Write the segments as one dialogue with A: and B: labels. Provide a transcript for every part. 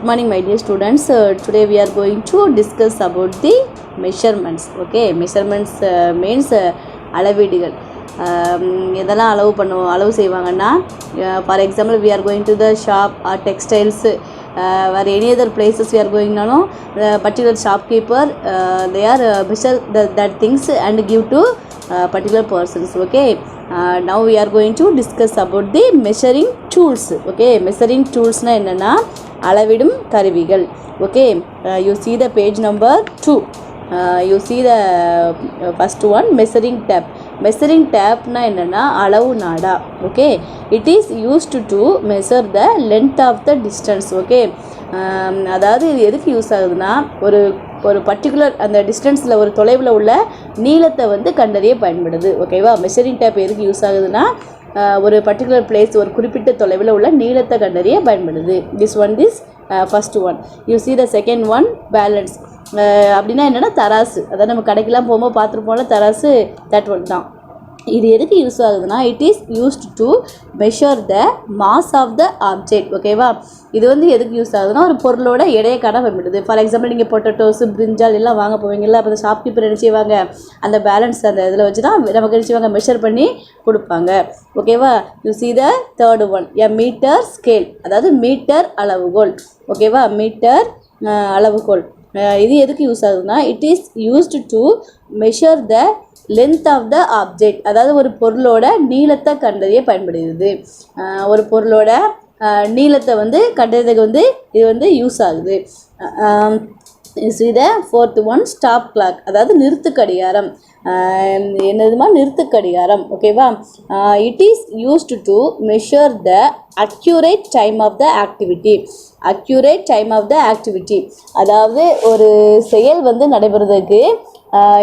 A: good morning my dear students. Uh, today we are going to discuss about the measurements okay? Measurements uh, means uh, அளவீடுகள். Um, எதெல்லாம் அளவு பண்ணுவோம் அளவு செய்வாங்கன்னா for example we are going to the shop or textiles வேறு any other places we are கோயிங்னாலும் particular shopkeeper they are measure that things and give to particular persons okay now we are going to discuss about the measuring tools okay measuring டூல்ஸ்னால் என்னென்னா அளவிடும் கருவிகள். Okay you see the page number two you see the first one measuring tape measuring டேப்னா என்னென்னா அளவு நாடா. Okay it is used to measure the length of the distance okay அதாவது இது எதுக்கு use ஆகுதுன்னா ஒரு ஒரு பர்டிகுலர் அந்த டிஸ்டன்ஸில் ஒரு தொலைவில் உள்ள நீளத்தை வந்து கண்டறிய பயன்படுது. ஓகேவா மெஷரிங் டேப் எதுக்கு யூஸ் ஆகுதுன்னா ஒரு பர்டிகுலர் பிளேஸ் ஒரு குறிப்பிட்ட தொலைவில் உள்ள நீளத்தை கண்டறிய பயன்படுது. This one this first one you see the second one balance அப்படின்னா என்னென்னா தராசு. அதாவது நம்ம கடைக்கெல்லாம் போகும்போது பார்த்துருப்போம்ல தராசு தட் ஒன் தான். இது எதுக்கு யூஸ் ஆகுதுன்னா it is used to measure the mass of the object ஓகேவா இது வந்து எதுக்கு யூஸ் ஆகுதுன்னா ஒரு பொருளோட எடையை காண பயன்படுது ஃபார் எக்ஸாம்பிள் நீங்கள் பொட்டட்டோஸ் பிரிஞ்சால் எல்லாம் வாங்க போவீங்கல்ல அப்போ அந்த ஷாப்கீப்பர் என்ன செய்வாங்க? அந்த பேலன்ஸ் அந்த இதில் வச்சு தான் நமக்கு என்ன செய்வாங்க? மெஷர் பண்ணி கொடுப்பாங்க. ஓகேவா you see the third one a metre scale அதாவது மீட்டர் அளவுகோல். ஓகேவா மீட்டர் அளவுகோல். இது எதுக்கு யூஸ் ஆகுதுன்னா it is used to measure the length of the object அதாவது ஒரு பொருளோட நீளத்தை கண்டறிய பயன்படுகிறது. ஒரு பொருளோட நீளத்தை வந்து கண்டறியதுக்கு வந்து இது வந்து யூஸ் ஆகுது. இத ஃபோர்த் ஒன் ஸ்டாப் கிளாக் அதாவது நிறுத்து கடிகாரம். என்னதுமா நிறுத்து கடிகாரம். ஓகேவா it is used to measure the accurate time of the activity accurate time of the activity அதாவது ஒரு செயல் வந்து நடைபெறதுக்கு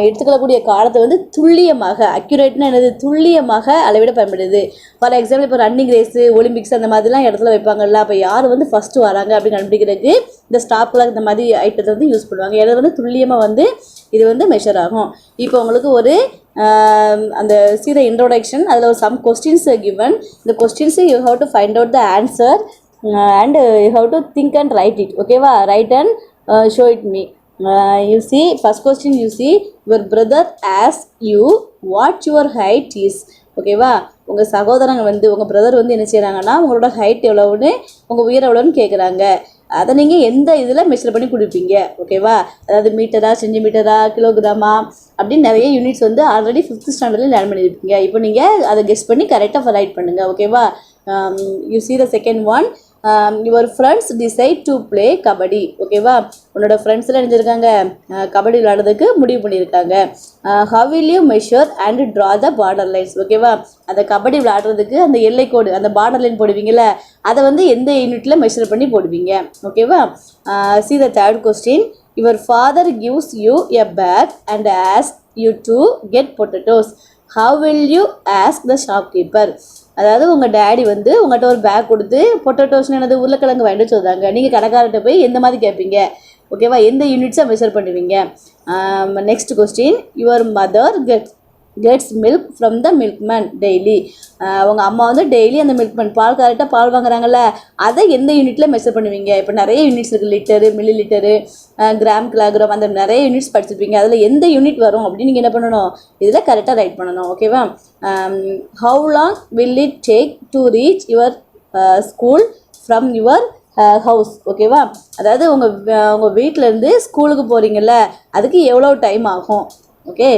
A: எடுத்துக்கொள்ளக்கூடிய காலத்தை வந்து துல்லியமாக அக்யூரேட்னா என்னது? துல்லியமாக அளவிட பயன்படுது. ஃபார் எக்ஸாம்பிள் இப்போ ரன்னிங் ரேஸு ஒலிம்பிக்ஸ் அந்த மாதிரிலாம் இடத்துல வைப்பாங்கல்ல. அப்போ யார் வந்து ஃபஸ்ட்டு வராங்க அப்படின்னு கண்டுபிடிக்கிறதுக்கு இந்த ஸ்டாப் கிளாக் இந்த மாதிரி ஐட்டத்தை வந்து யூஸ் பண்ணுவாங்க. இதை வந்து துல்லியமாக வந்து இது வந்து மெஷர் ஆகும். இப்போ உங்களுக்கு ஒரு அந்த சீத இன்ட்ரோடக்ஷன் அதில் ஒரு சம் கொஸ்டின்ஸ் கிவன் இந்த questions you have to find out the answer and you have to think and write it ஓகேவா write and show it me you see first question you see your brother as you what your height is ஓகேவா உங்கள் சகோதரங்க வந்து உங்கள் brother வந்து என்ன செய்கிறாங்கன்னா உங்களோட height எவ்வளோன்னு உங்கள் உயர் எவ்வளோன்னு கேட்குறாங்க அதை நீங்கள் எந்த இதில் மெஷர் பண்ணி கொடுப்பீங்க? ஓகேவா அதாவது மீட்டரா சென்டிமீட்டரா கிலோகிராமா அப்படின்னு நிறைய யூனிட்ஸ் வந்து ஆல்ரெடி ஃபிஃப்த் ஸ்டாண்டர்டில் லேர்ன் பண்ணியிருப்பீங்க இப்போ நீங்கள் அதை கெஸ் பண்ணி கரெக்டாக ரைட் பண்ணுங்கள் ஓகேவா you see the second one your friends decide to play kabaddi ஓகேவா உன்னோட ஃப்ரெண்ட்ஸ்லாம் நினைஞ்சிருக்காங்க கபடி விளையாடுறதுக்கு முடிவு பண்ணியிருக்காங்க. How will you measure and draw the border lines ஓகேவா அந்த கபடி விளையாடுறதுக்கு அந்த எல்லை கோடு அந்த பார்டர் லைன் போடுவீங்கள அதை வந்து எந்த யூனிட்டில் மெஷர் பண்ணி போடுவீங்க ஓகேவா see the third question your father gives you a bag and ask you to get potatoes how will you ask the shopkeeper அதாவது உங்கள் டேடி வந்து உங்கள்கிட்ட ஒரு பேக் கொடுத்து பொட்டோட்டோஸ்னு என்னது உருளைக்கிழங்கு வாங்கிட்டு சொல்கிறாங்க நீங்கள் கடைக்காரர்கிட்ட போய் எந்த மாதிரி கேட்பீங்க ஓகேவா எந்த யூனிட்ஸை மெஷர் பண்ணுவீங்க? Next question your mother get gets milk from the milkman daily அவங்க அம்மா வந்து டெய்லி அந்த மில்க்மேன் பால் கரெக்டாக பால் வாங்குறாங்கல்ல அதை எந்த யூனிட்டில் மெஷர் பண்ணுவீங்க? இப்போ நிறைய யூனிட்ஸ் இருக்குது litre millilitre gram kilogram அந்த நிறைய யூனிட்ஸ் படிச்சிருப்பீங்க. அதில் எந்த யூனிட் வரும் அப்படின்னு நீங்கள் என்ன பண்ணணும்? இதில் கரெக்டாக ரைட் பண்ணணும் ஓகேவா how long will it take to reach your school from your house ஓகேவா அதாவது உங்கள் உங்கள் வீட்டிலேருந்து ஸ்கூலுக்கு போகிறீங்கல்ல அதுக்கு எவ்வளோ டைம் ஆகும் ஓகே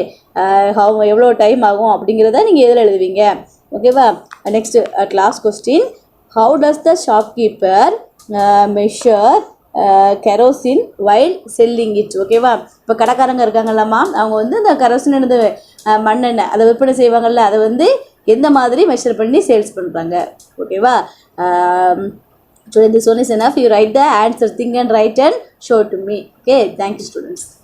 A: எவ்வளோ டைம் ஆகும் அப்படிங்கிறத நீங்கள் எதில் எழுதுவீங்க? ஓகேவா next at last question how does the shopkeeper measure kerosene while selling it ஓகேவா இப்போ கடைக்காரங்க இருக்காங்கல்லம்மா அவங்க வந்து இந்த கெரோசின் இருந்து uh, மண்ணெண்ணெய் அதை விற்பனை செய்வாங்கள்ல அதை வந்து எந்த மாதிரி மெஷர் பண்ணி சேல்ஸ் பண்ணுறாங்க ஓகேவா so um, this one of you write the the answer think and write and show to me okay thank you